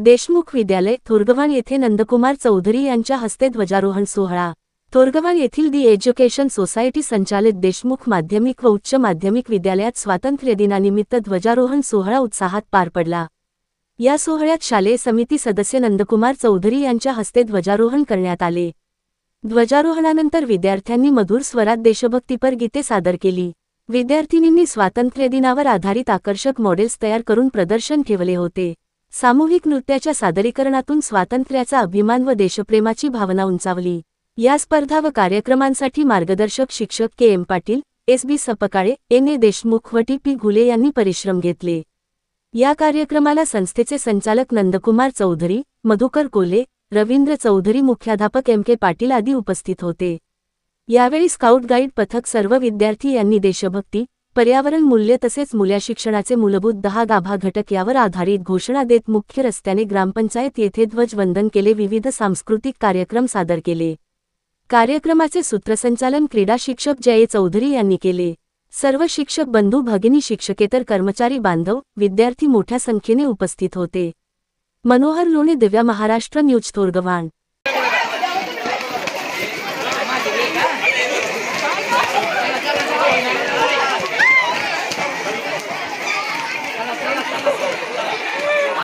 देशमुख विद्यालय थोरगव्हाण येथे नंदकुमार चौधरी यांच्या हस्ते ध्वजारोहण सोहळा. थोरगव्हाण येथील दी एज्युकेशन सोसायटी संचालित देशमुख माध्यमिक व उच्च माध्यमिक विद्यालयात स्वातंत्र्यदिनानिमित्त ध्वजारोहण सोहळा उत्साहात पार पडला. या सोहळ्यात शालेय समिती सदस्य नंदकुमार चौधरी यांच्या हस्ते ध्वजारोहण करण्यात आले. ध्वजारोहणानंतर विद्यार्थ्यांनी मधुर स्वरात देशभक्तीपर गीते सादर केली. विद्यार्थिनींनी स्वातंत्र्यदिनावर आधारित आकर्षक मॉडेल्स तयार करून प्रदर्शन ठेवले होते. सामूहिक नृत्याच्या सादरीकरणातून स्वातंत्र्याचा अभिमान व देशप्रेमाची भावना उंचावली. या स्पर्धा व कार्यक्रमांसाठी मार्गदर्शक शिक्षक K. M. Patil S. B. Sapkale N. A. Deshmukh व टी. पी. घुले यांनी परिश्रम घेतले. या कार्यक्रमाला संस्थेचे संचालक नंदकुमार चौधरी मधुकर कोले रवींद्र चौधरी मुख्याध्यापक एम. के. पाटील आदी उपस्थित होते. यावेळी स्काउट गाईड पथक सर्व विद्यार्थी यांनी देशभक्ती पर्यावरण मूल्य तसेच मुल्या शिक्षणाचे मूलभूत दहा गाभा घटक यावर आधारित घोषणा देत मुख्य रस्त्याने ग्रामपंचायत येथे ध्वजवंदन केले विविध सांस्कृतिक कार्यक्रम सादर केले. कार्यक्रमाचे सूत्रसंचालन क्रीडा शिक्षक जये चौधरी यांनी केले. सर्व शिक्षक बंधू भगिनी शिक्षकेतर कर्मचारी बांधव विद्यार्थी मोठ्या संख्येने उपस्थित होते. मनोहर लोणे दिव्या महाराष्ट्र न्यूज थोरगव्हाण.